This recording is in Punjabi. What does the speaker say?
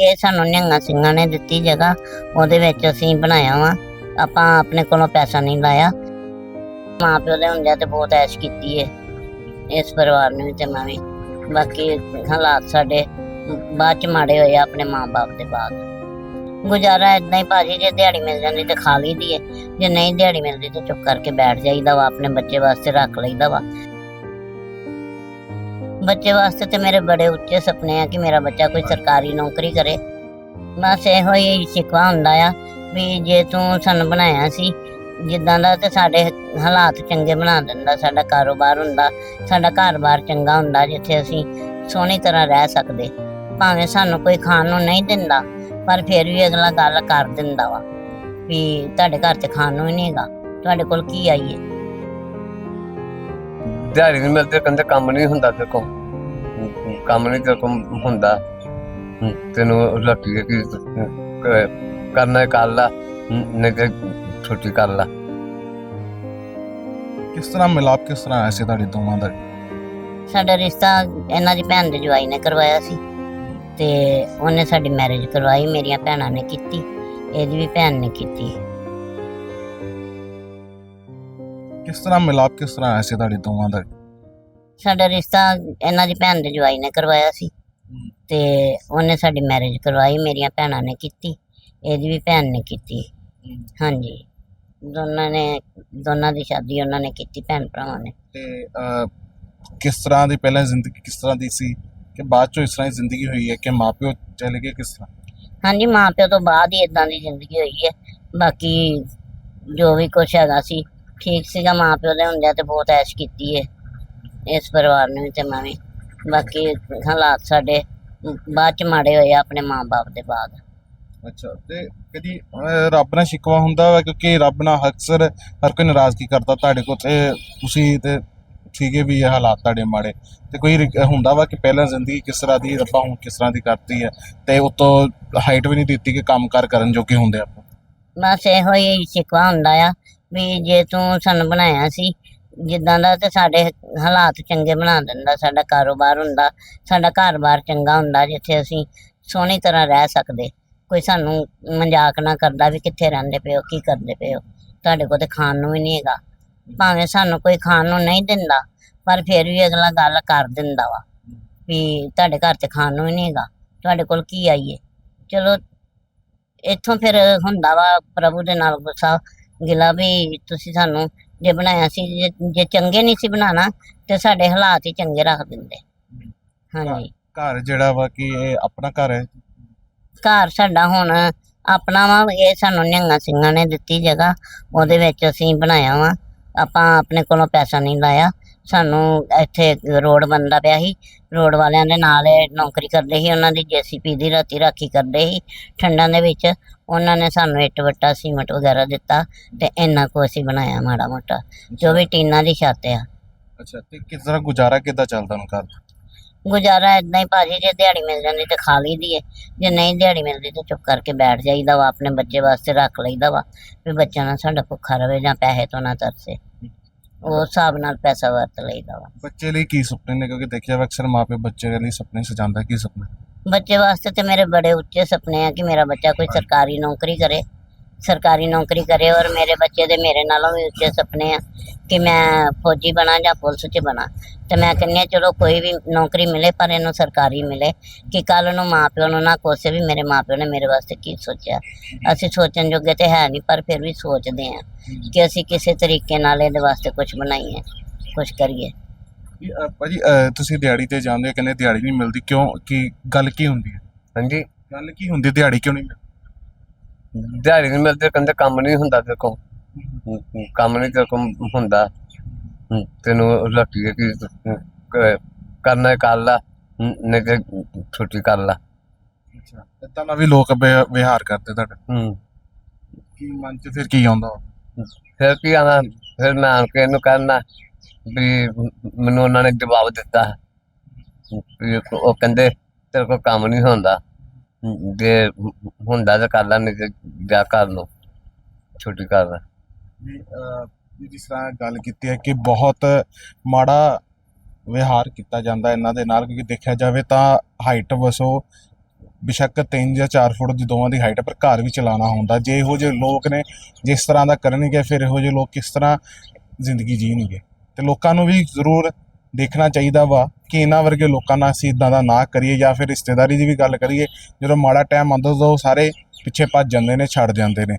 ਇਹ ਸਾਨੂੰ ਨਿਹੰਗਾਂ ਸਿੰਘਾਂ ਨੇ ਦਿੱਤੀ ਜਗ੍ਹਾ, ਉਹਦੇ ਵਿੱਚ ਅਸੀਂ ਬਣਾਇਆ ਵਾ। ਆਪਾਂ ਆਪਣੇ ਕੋਲੋਂ ਪੈਸਾ ਨਹੀਂ ਲਾਇਆ। ਮਾਂ ਪਿਓ ਦੇ ਹੁੰਦਿਆਂ ਤੇ ਬਹੁਤ ਐਸ਼ ਕੀਤੀ ਹੈ ਇਸ ਪਰਿਵਾਰ ਨੇ ਵੀ ਤੇ ਮੈਂ ਵੀ। ਬਾਕੀ ਹਾਲਾਤ ਸਾਡੇ ਬਾਅਦ ਚ ਮਾੜੇ ਹੋਏ ਆ ਆਪਣੇ ਮਾਂ-ਬਾਪ ਦੇ ਬਾਅਦ। ਗੁਜ਼ਾਰਾ ਇਦਾਂ ਹੀ ਭਾਜੀ ਜੇ ਦਿਹਾੜੀ ਮਿਲ ਜਾਂਦੀ ਤੇ ਖਾ ਲਈਦੀ ਹੈ ਜੇ ਨਹੀਂ ਦਿਹਾੜੀ ਮਿਲਦੀ ਤੇ ਚੁੱਪ ਕਰਕੇ ਬੈਠ ਜਾਈਦਾ ਵਾ, ਆਪਣੇ ਬੱਚੇ ਵਾਸਤੇ ਰੱਖ ਲਈਦਾ ਵਾ। ਬੱਚੇ ਵਾਸਤੇ ਤੇ ਮੇਰੇ ਬੜੇ ਉੱਚੇ ਸੁਪਨੇ ਆ ਕਿ ਮੇਰਾ ਬੱਚਾ ਕੋਈ ਸਰਕਾਰੀ ਨੌਕਰੀ ਕਰੇ। ਬਸ ਇਹੋ ਹੀ ਸਿੱਖਵਾ ਹੁੰਦਾ ਆ ਵੀ ਜੇ ਤੂੰ ਸਾਨੂੰ ਬਣਾਇਆ ਸੀ, ਜਿੱਦਾਂ ਦਾ ਤੇ ਸਾਡੇ ਹਾਲਾਤ ਚੰਗੇ ਬਣਾ ਦਿੰਦਾ, ਸਾਡਾ ਕਾਰੋਬਾਰ ਹੁੰਦਾ, ਸਾਡਾ ਘਰ-ਬਾਰ ਚੰਗਾ ਹੁੰਦਾ, ਜਿੱਥੇ ਅਸੀਂ ਸੋਹਣੀ ਤਰ੍ਹਾਂ ਰਹਿ ਸਕਦੇ। ਭਾਵੇਂ ਸਾਨੂੰ ਕੋਈ ਖਾਣ ਨੂੰ ਨਹੀਂ ਦਿੰਦਾ, ਪਰ ਫਿਰ ਵੀ ਅਗਲਾ ਗੱਲ ਕਰ ਦਿੰਦਾ ਵਾ ਵੀ ਤੁਹਾਡੇ ਘਰ 'ਚ ਖਾਣ ਨੂੰ ਹੀ ਨਹੀਂ ਹੈਗਾ। ਤੁਹਾਡੇ ਕੋਲ ਕੀ ਆਈਏ? ਦਿਹਾੜੀ ਨਹੀਂ ਮਿਲਦੀ ਕਹਿੰਦੇ ਕੰਮ ਨਹੀਂ ਹੁੰਦਾ ਤੇਰੇ ਕੋਲ। ਕੰਮ ਨਹੀਂ ਤੇਰੇ ਕੋਲ ਹੁੰਦਾ। ਤੈਨੂੰ ਰੋਟੀ ਦੇ ਕੀ ਕ- ਕਰਨਾ ਕਰ ਲਾ ਨਹੀਂ ਤੇ ਛੁੱਟੀ ਕਰ ਲਾ। ਕਿਸ ਤਰ੍ਹਾਂ ਮਿਲਾਪ ਕਿਸ ਤਰ੍ਹਾਂ ਆਇਆ ਸੀ ਤੁਹਾਡੇ ਦੋਵਾਂ ਦਾ? ਸਾਡਾ ਰਿਸ਼ਤਾ ਇਹਨਾਂ ਦੀ ਭੈਣ ਦੇ ਜਵਾਈ ਨੇ ਕਰਵਾਇਆ ਸੀ। ਤੇ ਉਹਨੇ ਸਾਡੀ ਮੈਰਿਜ ਕਰਵਾਈ ਮੇਰੀਆਂ ਭੈਣਾਂ ਨੇ ਕੀਤੀ ਇਹਦੀ ਵੀ ਭੈਣ ਨੇ ਕੀਤੀ। ਕਿਸ ਤਰ੍ਹਾਂ ਮਿਲਾਪ ਕਿਸ ਤਰ੍ਹਾਂ ਆਇਆ ਸੀ ਤੁਹਾਡੇ ਦੋਵਾਂ ਦਾ? ਸਾਡਾ ਰਿਸ਼ਤਾ ਇਹਨਾਂ ਦੀ ਭੈਣ ਦੇ ਜਵਾਈ ਨੇ ਕਰਵਾਇਆ ਸੀ। ਤੇ ਉਹਨੇ ਸਾਡੀ ਮੈਰਿਜ ਕਰਵਾਈ ਮੇਰੀਆਂ ਭੈਣਾਂ ਨੇ ਕੀਤੀ ਇਹਦੀ ਵੀ ਭੈਣ ਨੇ ਕੀਤੀ। ਹਾਂਜੀ। ਦੋਨਾਂ ਨੇ ਦੋਨਾਂ ਦੀ ਸ਼ਾਦੀ ਉਹਨਾਂ ਨੇ ਕੀਤੀ ਭੈਣ ਭਰਾਵਾਂ ਨੇ। ਤੇ ਅਹ, ਕਿਸ ਤਰ੍ਹਾਂ ਦੀ ਪਹਿਲਾਂ ਜ਼ਿੰਦਗੀ ਕਿਸ ਤਰ੍ਹਾਂ ਦੀ ਸੀ? ਕਿ ਬਾਅਦ ਚੋਂ ਇਸ ਤਰ੍ਹਾਂ ਦੀ ਜ਼ਿੰਦਗੀ ਹੋਈ ਹੈ ਕਿ ਮਾਪਿਓ ਚਲੇ ਗਏ ਕਿਸ ਤਰ੍ਹਾਂ? ਹਾਂਜੀ ਮਾਂ ਪਿਓ ਤੋਂ ਬਾਅਦ ਹੀ ਇਦਾਂ ਦੀ ਜ਼ਿੰਦਗੀ ਹੋਈ ਹੈ। ਬਾਕੀ ਜੋ ਵੀ ਕੁਛ ਹੈਗਾ ਸੀ ਠੀਕ ਸੀਗਾ ਮਾਂ ਪਿਓ ਦੇ ਹੁੰਦਿਆਂ ਤੇ ਬਹੁਤ ਐਸ਼ ਕੀਤੀ ਹੈ ਇਸ ਪਰਿਵਾਰ ਨੇ ਵੀ ਤੇ ਮੈਂ ਵੀ। ਬਾਕੀ ਹਾਲਾਤ ਸਾਡੇ ਬਾਅਦ ਚ ਮਾੜੇ ਹੋਏ ਆ ਆਪਣੇ ਮਾਂ-ਬਾਪ ਦੇ ਬਾਅਦ। ਅੱਛਾ ਤੇ ਕਦੀ ਅਹ, ਰੱਬ ਨਾਲ ਸ਼ਿਕਵਾ ਹੁੰਦਾ ਵਾ ਕਿਉਂਕਿ ਰੱਬ ਨਾਲ ਅਕਸਰ ਹਰ ਕੋਈ ਨਾਰਾਜ਼ਗੀ ਕਰਦਾ ਤੁਹਾਡੇ ਕੋਲ ਤੇ ਤੁਸੀਂ ਤੇ ਠੀਕੇ ਵੀ ਇਹ ਹਾਲਾਤ ਤੁਹਾਡੇ ਮਾੜੇ। ਤੇ ਕੋਈ ਹੁੰਦਾ ਵਾ ਕਿ ਪਹਿਲਾਂ ਜ਼ਿੰਦਗੀ ਕਿਸ ਤਰ੍ਹਾਂ ਦੀ ਰੱਬਾ ਹੁਣ ਕਿਸ ਤਰ੍ਹਾਂ ਦੀ ਕਰਤੀ ਹੈ ਤੇ ਉਤੋਂ ਹਾਈਟ ਵੀ ਨਹੀਂ ਦਿੱਤੀ ਕਿ ਕੰਮ ਕਾਰ ਕਰਨ ਜੋਗੇ ਹੁੰਦੇ ਆਪਾਂ। ਬਸ ਇਹੋ ਹੀ ਸ਼ਿਕਵਾ ਹੁੰਦਾ ਆ। ਵੀ ਜੇ ਤੂੰ ਸਾਨੂੰ ਬਣਾਇਆ ਸੀ, ਜਿੱਦਾਂ ਦਾ ਤੇ ਸਾਡੇ ਹਾਲਾਤ ਚੰਗੇ ਬਣਾ ਦਿੰਦਾ, ਸਾਡਾ ਕਾਰੋਬਾਰ ਹੁੰਦਾ, ਸਾਡਾ ਘਰ-ਬਾਰ ਚੰਗਾ ਹੁੰਦਾ, ਜਿੱਥੇ ਅਸੀਂ ਸੋਹਣੀ ਤਰ੍ਹਾਂ ਰਹਿ ਸਕਦੇ। ਕੋਈ ਸਾਨੂੰ ਮਜ਼ਾਕ ਨਾ ਕਰਦਾ ਵੀ ਕਿੱਥੇ ਰਹਿੰਦੇ ਪਏ ਕੀ ਕਰਦੇ ਪਏ ਤੁਹਾਡੇ ਕੋਲ ਤੇ ਖਾਣ ਨੂੰ ਵੀ ਨਹੀਂ ਹੈਗਾ। ਭਾਵੇਂ ਸਾਨੂੰ ਕੋਈ ਖਾਣ ਨੂੰ ਨਹੀਂ ਦਿੰਦਾ, ਪਰ ਫਿਰ ਵੀ ਅਗਲਾ ਗੱਲ ਕਰ ਦਿੰਦਾ ਵਾ ਵੀ ਤੁਹਾਡੇ ਘਰ 'ਚ ਖਾਣ ਨੂੰ ਹੀ ਨਹੀਂ ਹੈਗਾ। ਤੁਹਾਡੇ ਕੋਲ ਕੀ ਆਈਏ? ਚਲੋ, ਇੱਥੋਂ ਫਿਰ ਹੁੰਦਾ ਵਾ, ਪ੍ਰਭੂ ਦੇ ਨਾਲ ਗੁੱਸਾ ਗਿਲਾ ਵੀ ਤੁਸੀਂ ਸਾਨੂੰ ਜੇ ਬਣਾਇਆ ਸੀ ਜੇ- ਜੇ ਚੰਗੇ ਨਹੀਂ ਸੀ ਬਣਾਣਾ ਤੇ ਸਾਡੇ ਹਾਲਾਤ ਹੀ ਚੰਗੇ ਰੱਖ ਦਿੰਦੇ। ਹਾਂਜੀ। ਘਰ ਜਿਹੜਾ ਵਾ ਕਿ ਇਹ ਆਪਣਾ ਘਰ ਹੈ? ਘਰ ਸਾਡਾ ਹੁਣ ਆਪਣਾ ਵਾ ਇਹ ਸਾਨੂੰ ਨਿਹੰਗਾਂ ਸਿੰਘਾਂ ਨੇ ਦਿੱਤੀ ਜਗ੍ਹਾ ਉਹਦੇ ਵਿੱਚ ਅਸੀਂ ਬਣਾਇਆ ਵਾ। ਆਪਾਂ ਆਪਣੇ ਕੋਲੋਂ ਪੈਸਾ ਨਹੀਂ ਲਾਇਆ। ਸਾਨੂੰ ਇੱਥੇ ਰੋਡ ਬਣਦਾ ਪਿਆ ਸੀ। ਰੋਡ ਵਾਲਿਆਂ ਦੇ ਨਾਲ ਇਹ ਨੌਕਰੀ ਕਰਦੇ ਸੀ। ਉਹਨਾਂ ਦੀ ਜੀਸੀਪੀ ਦੀ ਰਾਤੀ ਰਾਖੀ ਕਰਦੇ ਸੀ। ਠੰਡਾਂ ਦੇ ਵਿੱਚ ਉਹਨਾਂ ਨੇ ਸਾਨੂੰ ਇੱਟ ਵੱਟਾ ਸੀਮਟ ਵਗੈਰਾ ਦਿੱਤਾ ਤੇ ਇੰਨਾ ਕੁ ਅਸੀਂ ਬਣਾਇਆ ਮਾੜਾ ਮੋਟਾ ਜੋ ਵੀ ਟੀਨਾਂ ਦੀ ਛੱਤ ਆ। ਅੱਛਾ ਤੇ ਕਿਸ ਤਰ੍ਹਾਂ ਗੁਜ਼ਾਰਾ ਕਿੱਦਾਂ ਚੱਲਦਾ ਹੁਣ ਘਰ? ਗੁਜ਼ਾਰਾ ਇਦਾਂ ਹੀ ਭਾਜੀ ਜੇ ਦਿਹਾੜੀ ਮਿਲ ਜਾਂਦੀ ਤੇ ਖਾ ਲਈਦੀ ਹੈ ਜੇ ਨਹੀਂ ਦਿਹਾੜੀ ਮਿਲਦੀ ਤੇ ਚੁੱਪ ਕਰਕੇ ਬੈਠ ਜਾਈਦਾ ਵਾ ਆਪਣੇ ਬੱਚੇ ਵਾਸਤੇ ਰੱਖ ਲਈਦਾ ਵਾ ਵੀ ਬੱਚਾ ਨਾ ਸਾਡਾ ਭੁੱਖਾ ਰਵੇ ਜਾਂ ਪੈਸੇ ਤੋਂ ਨਾ ਤਰਸੇ। ਉਹ ਹਿਸਾਬ ਨਾਲ ਪੈਸਾ ਵਰਤ ਲਈਦਾ ਵਾ। ਬੱਚੇ ਲਈ ਕੀ ਸੁਪਨੇ ਨੇ? ਕਿਉਂਕਿ ਦੇਖਿਆ ਵਾ ਅਕਸਰ ਮਾਪੇ ਬੱਚੇ ਲਈ ਸੁਪਨੇ ਸਜਾਉਂਦਾ ਕੀ ਸੁਪਨੇ? ਬੱਚੇ ਵਾਸਤੇ ਤੇ ਮੇਰੇ ਬੜੇ ਉੱਚੇ ਸੁਪਨੇ ਆ ਕਿ ਮੇਰਾ ਬੱਚਾ ਕੋਈ ਸਰਕਾਰੀ ਨੌਕਰੀ ਕਰੇ। ਸਰਕਾਰੀ ਨੌਕਰੀ ਕਰੇ ਔਰ ਮੇਰੇ ਬੱਚੇ ਦੇ ਮੇਰੇ ਨਾਲੋਂ ਵੀ ਉੱਚੇ ਸੁਪਨੇ ਆ ਕਿ ਮੈਂ ਫੌਜੀ ਬਣਾ ਜਾਂ ਪੁਲਿਸ 'ਚ ਬਣਾ। ਤੇ ਮੈਂ ਕਹਿੰਦੀ ਹਾਂ ਚਲੋ ਕੋਈ ਵੀ ਨੌਕਰੀ ਮਿਲੇ ਪਰ ਇਹਨੂੰ ਸਰਕਾਰੀ ਮਿਲੇ ਕਿ ਕੱਲ ਨੂੰ ਮਾਪਿਓ ਨੂੰ ਨਾ ਕੋਸੇ ਵੀ ਮੇਰੇ ਮਾਪਿਓ ਨੇ ਮੇਰੇ ਵਾਸਤੇ ਕੀ ਸੋਚਿਆ। ਅਸੀਂ ਸੋਚਣ ਜੋਗੇ ਤੇ ਹੈ ਨਹੀਂ ਪਰ ਫਿਰ ਵੀ ਸੋਚਦੇ ਆ ਕਿ ਅਸੀਂ ਕਿਸੇ ਤਰੀਕੇ ਨਾਲ ਇਹਦੇ ਵਾਸਤੇ ਕੁਝ ਬਣਾਈਏ ਕੁਝ ਕਰੀਏ। ਭਾਜੀ ਤੁਸੀਂ ਦਿਹਾੜੀ ਤੇ ਜਾਂਦੇ ਹੋ ਕਹਿੰਦੇ ਦਿਹਾੜੀ ਨਹੀਂ ਮਿਲਦੀ ਕਿਉਂ ਕੀ ਗੱਲ ਕੀ ਹੁੰਦੀ ਹੈ? ਹਾਂਜੀ। ਗੱਲ ਕੀ ਹੁੰਦੀ ਦਿਹਾੜੀ ਕਿਉਂ ਨਹੀਂ ਮਿਲਦੀ? ਦਿਹਾੜੀ ਨਹੀਂ ਮਿਲਦੀ ਕਹਿੰਦੇ ਕੰਮ ਨਹੀਂ ਹੁੰਦਾ ਤੇਰੇ ਕੋਲ। ਕੰਮ ਨਹੀਂ ਤੇਰੇ ਕੋਲ ਹੁੰਦਾ। ਤੈਨੂੰ ਦੇ ਕੀ ਕਰਨਾ ਕਰ ਲਾ ਨਹੀਂ ਤੇ ਛੁੱਟੀ ਕਰ ਲਾ। ਅੱਛਾ ਇਦਾਂ ਵੀ ਲੋਕ ਵਿਹ- ਵਿਹਾਰ ਕਰਦੇ ਤੁਹਾਡੇ। ਹੂੰ। ਕੀ ਮਨ ਚ ਫਿਰ ਕੀ ਆਉਂਦਾ? ਫਿਰ ਕੀ ਆਣਾ ਫਿਰ ਮੈਂ ਆਣ ਕੇ ਇਹਨੂੰ ਕਹਿਣਾ ਵੀ ਮੈਨੂੰ ਉਹਨਾਂ ਨੇ ਜਵਾਬ ਦਿੱਤਾ। ਵੀ ਉਹ ਕਹਿੰਦੇ ਤੇਰੇ ਕੋਲ ਕੰਮ ਨਹੀਂ ਹੁੰਦਾ। ਜੇ ਹੁੰਦਾ ਤਾਂ ਕਰ ਲੈ ਨਹੀਂ ਤੇ ਜਾ ਕਰ ਲੋ ਛੁੱਟੀ ਕਰ ਲੈ। ਵੀ ਅ, ਵੀ ਜਿਸ ਤਰ੍ਹਾਂ ਗੱਲ ਕੀਤੀ ਹੈ ਕਿ ਬਹੁਤ ਮਾੜਾ ਵਿਹਾਰ ਕੀਤਾ ਜਾਂਦਾ ਇਹਨਾਂ ਦੇ ਨਾਲ ਕਿਉਂਕਿ ਦੇਖਿਆ ਜਾਵੇ ਤਾਂ ਹਾਈਟ ਵਸੋ ਬਿਸ਼ੱਕ 3 ਜਾਂ 4 ਫੁੱਟ ਦੀ ਦੋਵਾਂ ਦੀ ਹਾਈਟ ਪਰ ਘਰ ਵੀ ਚਲਾਉਣਾ ਹੁੰਦਾ। ਜੇ ਇਹੋ ਜਿਹੇ ਲੋਕ ਨੇ ਜਿਸ ਤਰ੍ਹਾਂ ਦਾ ਕਰਨਗੇ ਫਿਰ ਇਹੋ ਜਿਹੇ ਲੋਕ ਕਿਸ ਤਰ੍ਹਾਂ ਜ਼ਿੰਦਗੀ ਜੀਣਗੇ? ਤੇ ਲੋਕਾਂ ਨੂੰ ਵੀ ਜ਼ਰੂਰ ਦੇਖਣਾ ਚਾਹੀਦਾ ਵਾ। ਕਿ ਇਹਨਾਂ ਵਰਗੇ ਲੋਕਾਂ ਨਾਲ ਅਸੀਂ ਇਦਾਂ ਦਾ ਨਾ ਕਰੀਏ ਜਾਂ ਫਿਰ ਰਿਸ਼ਤੇਦਾਰੀ ਦੀ ਵੀ ਗੱਲ ਕਰੀਏ, ਜਦੋਂ ਮਾੜਾ ਟਾਈਮ ਆਉਂਦਾ ਉਦੋਂ ਉਹ ਸਾਰੇ ਪਿੱਛੇ ਭੱਜ ਜਾਂਦੇ ਨੇ, ਛੱਡ ਜਾਂਦੇ ਨੇ।